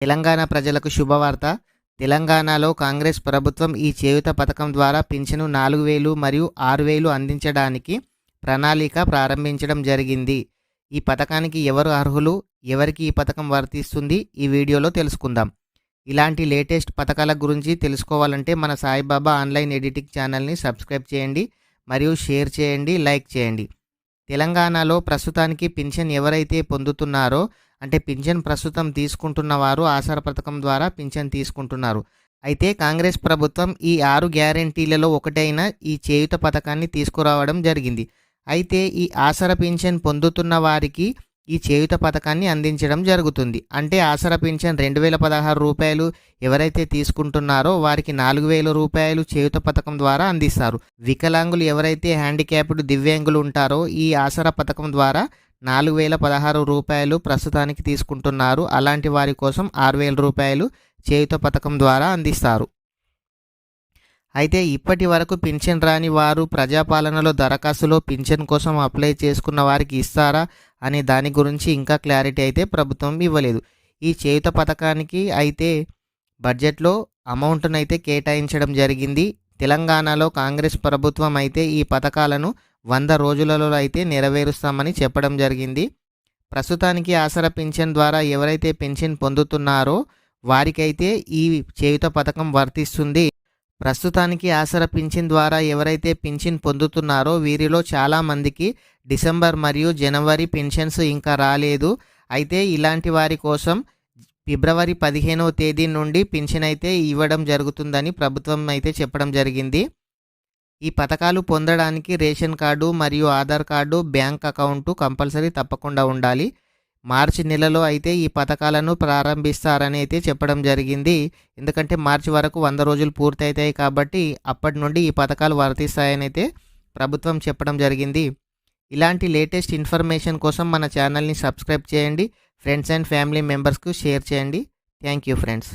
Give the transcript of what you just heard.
తెలంగాణ ప్రజలకు శుభవార్త. తెలంగాణలో కాంగ్రెస్ ప్రభుత్వం ఈ చేయుత పథకం ద్వారా పింఛను నాలుగు వేలు మరియు ఆరు వేలు అందించడానికి ప్రణాళిక ప్రారంభించడం జరిగింది. ఈ పథకానికి ఎవరు అర్హులు ఎవరికి ఈ పథకం వర్తిస్తుంది ఈ వీడియోలో తెలుసుకుందాం. ఇలాంటి లేటెస్ట్ పథకాల గురించి తెలుసుకోవాలంటే మన సాయిబాబా ఆన్లైన్ ఎడిటింగ్ ఛానల్ని సబ్స్క్రైబ్ చేయండి మరియు షేర్ చేయండి లైక్ చేయండి. తెలంగాణలో ప్రస్తుతానికి పింఛన్ ఎవరైతే పొందుతున్నారో అంటే పింఛన్ ప్రస్తుతం తీసుకుంటున్న వారు ఆసరా పథకం ద్వారా పింఛన్ తీసుకుంటున్నారు. అయితే కాంగ్రెస్ ప్రభుత్వం ఈ ఆరు గ్యారంటీలలో ఒకటైన ఈ చేయుత పథకాన్ని తీసుకురావడం జరిగింది. అయితే ఈ ఆసర పింఛన్ పొందుతున్న వారికి ఈ చేయుత పథకాన్ని అందించడం జరుగుతుంది. అంటే ఆసర పింఛన్ రెండు వేల పదహారు రూపాయలు ఎవరైతే తీసుకుంటున్నారో వారికి నాలుగు వేల రూపాయలు చేయుత పథకం ద్వారా అందిస్తారు. వికలాంగులు ఎవరైతే హ్యాండిక్యాప్డ్ దివ్యాంగులు ఉంటారో ఈ ఆసర పథకం ద్వారా నాలుగు వేల పదహారు రూపాయలు ప్రస్తుతానికి తీసుకుంటున్నారు. అలాంటి వారి కోసం ఆరు వేల రూపాయలు చేయుత పథకం ద్వారా అందిస్తారు. అయితే ఇప్పటి వరకు పింఛన్ రాని వారు ప్రజాపాలనలో దరఖాస్తులో పింఛన్ కోసం అప్లై చేసుకున్న వారికి ఇస్తారా అనే దాని గురించి ఇంకా క్లారిటీ అయితే ప్రభుత్వం ఇవ్వలేదు. ఈ చేయుత పథకానికి అయితే బడ్జెట్లో అమౌంట్ను అయితే కేటాయించడం జరిగింది. తెలంగాణలో కాంగ్రెస్ ప్రభుత్వం అయితే ఈ పథకాలను వంద రోజులలో అయితే నెరవేరుస్తామని చెప్పడం జరిగింది. ప్రస్తుతానికి ఆసరా పింఛన్ ద్వారా ఎవరైతే పెన్షన్ పొందుతున్నారో వారికైతే ఈ చేయుత పథకం వర్తిస్తుంది. ప్రస్తుతానికి ఆసరా పింఛన్ ద్వారా ఎవరైతే పింఛన్ పొందుతున్నారో వీరిలో చాలామందికి డిసెంబర్ మరియు జనవరి పెన్షన్స్ ఇంకా రాలేదు. అయితే ఇలాంటి వారి కోసం ఫిబ్రవరి పదిహేనవ తేదీ నుండి పింఛన్ అయితే ఇవ్వడం జరుగుతుందని ప్రభుత్వం అయితే చెప్పడం జరిగింది. ఈ పథకాలు పొందడానికి రేషన్ కార్డు మరియు Aadhaar card bank account compulsory తప్పకుండా ఉండాలి. మార్చి నెలలో అయితే ఈ పథకాలను ప్రారంభిస్తారని అయితే చెప్పడం జరిగింది. ఎందుకంటే మార్చి వరకు వంద రోజులు పూర్తవుతాయి కాబట్టి అప్పటి నుండి ఈ పథకాలు వర్తిస్తాయని అయితే ప్రభుత్వం చెప్పడం జరిగింది. ఇలాంటి లేటెస్ట్ ఇన్ఫర్మేషన్ కోసం మన ఛానల్ని సబ్స్క్రైబ్ చేయండి. ఫ్రెండ్స్ అండ్ ఫ్యామిలీ మెంబర్స్కు షేర్ చేయండి. Thank you friends.